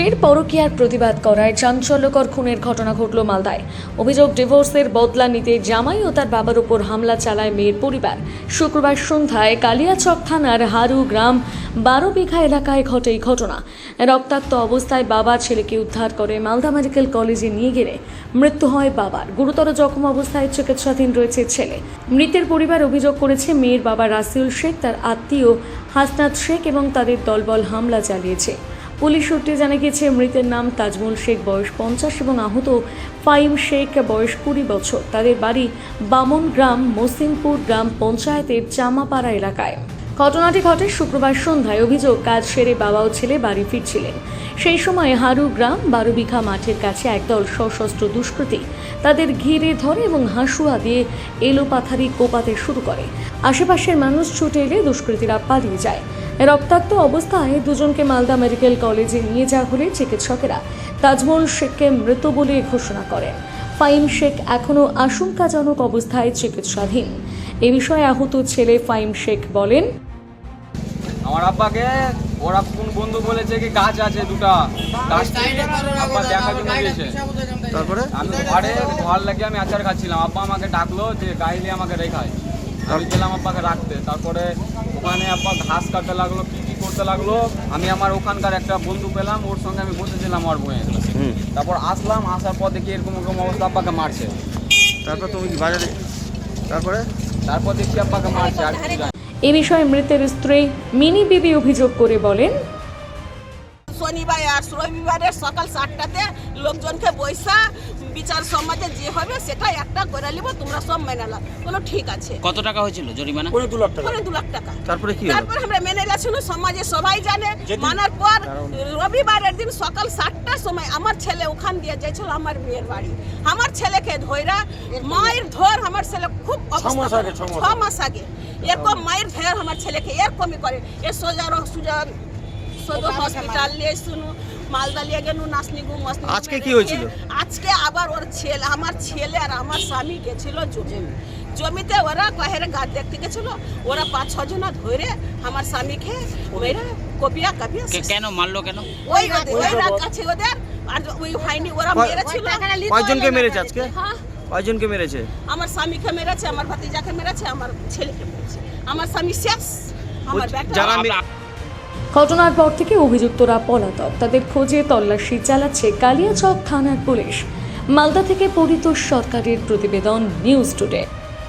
স্বামীর পরকীয়ার প্রতিবাদ করায় চাঞ্চল্যকর খুনের ঘটনা ঘটল মালদায়। অভিযোগ ডিভোর্সের বদলা নিতে জামাই ও তার বাবার উপর হামলা চালায় মেয়ের পরিবার। শুক্রবার সন্ধ্যায় কালিয়াচক থানার হারু গ্রাম বারো বিঘা এলাকায় ঘটে এই ঘটনা। রক্তাক্ত অবস্থায় বাবা ছেলেকে উদ্ধার করে মালদা মেডিকেল কলেজে নিয়ে গেলে। মৃত্যু হয় বাবার। গুরুতর জখম অবস্থায় চিকিৎসাধীন রয়েছে ছেলে। মৃতের পরিবার অভিযোগ করেছে, মেয়ের বাবা রাসিউল শেখ, তার আত্মীয় হাসনাত শেখ এবং তাদের দলবল হামলা চালিয়েছে। পুলিশ সূত্রে জানা গেছে মৃতের নাম তাজমুল শেখ, বয়স পঞ্চাশ এবং আহত ফাইম শেখ, বয়স কুড়ি বছর। তাদের বাড়ি বামন গ্রাম, মসিমপুর গ্রাম পঞ্চায়েতের চামাপাড়া এলাকায়। ঘটনাটি ঘটে শুক্রবার সন্ধ্যায়। অভিযোগ, কাজ সেরে বাবা ও ছেলে বাড়ি ফিরছিলেন। সেই সময় হারু গ্রাম, বারো বিঘা মাঠের কাছে একদল সশস্ত্র দুষ্কৃতী তাদের ঘিরে ধরে এবং হাঁসুয়া দিয়ে এলোপাথারি কোপাতে শুরু করে। আশেপাশের মানুষ ছুটে এলে দুষ্কৃতীরা পালিয়ে যায়। রক্তাক্ত অবস্থায় দুজনকে মালদা মেডিকেল কলেজে নিয়ে যাওয়া হলে চিকিৎসকেরা তাজমল শেখকে মৃত বলে ঘোষণা করেন। ফাইম শেখ এখনও আশঙ্কাজনক অবস্থায় চিকিৎসাধীন। এ বিষয়ে আহত ছেলে ফাইম শেখ বলেন আমার আব্বাকে ওরা কোন বন্ধু বলেছে কি গাছ আছে দুটা? গাছ আব্বা দেখার জন্য গিয়েছে। তারপরে? আমি ঘরে ঘর লাগিয়ে আমি আচার খাচ্ছিলাম। আব্বা আমাকে ডাকলো যে গাইলে আমাকে রেখায়। আমি গেলাম আব্বাকে রাখতে। তারপরে ওখানে আব্বা ঘাস কাটতে লাগল কি কি করতে লাগল আমি আমার ওখানকার একটা বন্ধু পেলাম ওর সঙ্গে আমি বসেছিলাম আমার বইয়ের তারপর আসলাম আসার পর দেখি এরকম এরকম অবস্থা আব্বাকে মারছে। তারপর তুমি কি বাজারে তারপরে? তারপর দেখি আব্বাকে মারছে আর এ বিষয়ে মৃতের স্ত্রী মিনি বিবি অভিযোগ করে বলেন শনিবার আর রবিবারের সকাল সাতটাতে লোকজনকে বৈশা বিচার সমাজে যে হবে সেটা একটা করে নিব তোমরা সব মেনে নাও। বলো ঠিক আছে। কত টাকা হয়েছিল জরিমানা? পরে দু লাখ টাকা। তারপরে কি হলো? তারপর আমরা মেনে গেছিল সমাজে সবাই জানে। মানার পর রবিবারের দিন সকাল সাতটার সময় আমার ছেলে ওখান দিয়ে যাইছিল আমার মেয়ের বাড়ি। আমার ছেলেকে ধইরা মায়ের ধর আমার ছেলে খুব ছ মাস আগে এরকম মায়ের ধর আমার ছেলেকে এরকমই করে। এ সোজা সুজা সদর হসপিটাল নিয়ে শুনু মালদা নিয়ে গেলু নাসনি গু মসনি আজকে কি হয়েছিল? আজকে আবার ওর ছেলে আমার ছেলে আর আমার স্বামী গেছিল জমি জমিতে ওরা কহের গাছ দেখতে গেছিল ওরা পাঁচ ছ জনা ধরে আমার স্বামীকে মেরে কপিয়া কাপিয়া কেন? মারলো কেন? ওই ওই আছে ওদের আর ওই হয়নি ওরা মেরেছিল। কয়জনকে মেরেছে আজকে? হ্যাঁ। কয়জনকে মেরেছে? আমার স্বামীকে মেরেছে আমার ভাতিজাকে মেরেছে আমার ছেলেকে মেরেছে। আমার স্বামী শেষ আমার যারা ঘটনার পর থেকে অভিযুক্তরা পলাতক। তাদের খোঁজে তল্লাশি চালাচ্ছে কালিয়াচক থানার পুলিশ। মালদা থেকে পরিতোষ সরকারের প্রতিবেদন, নিউজ টুডে।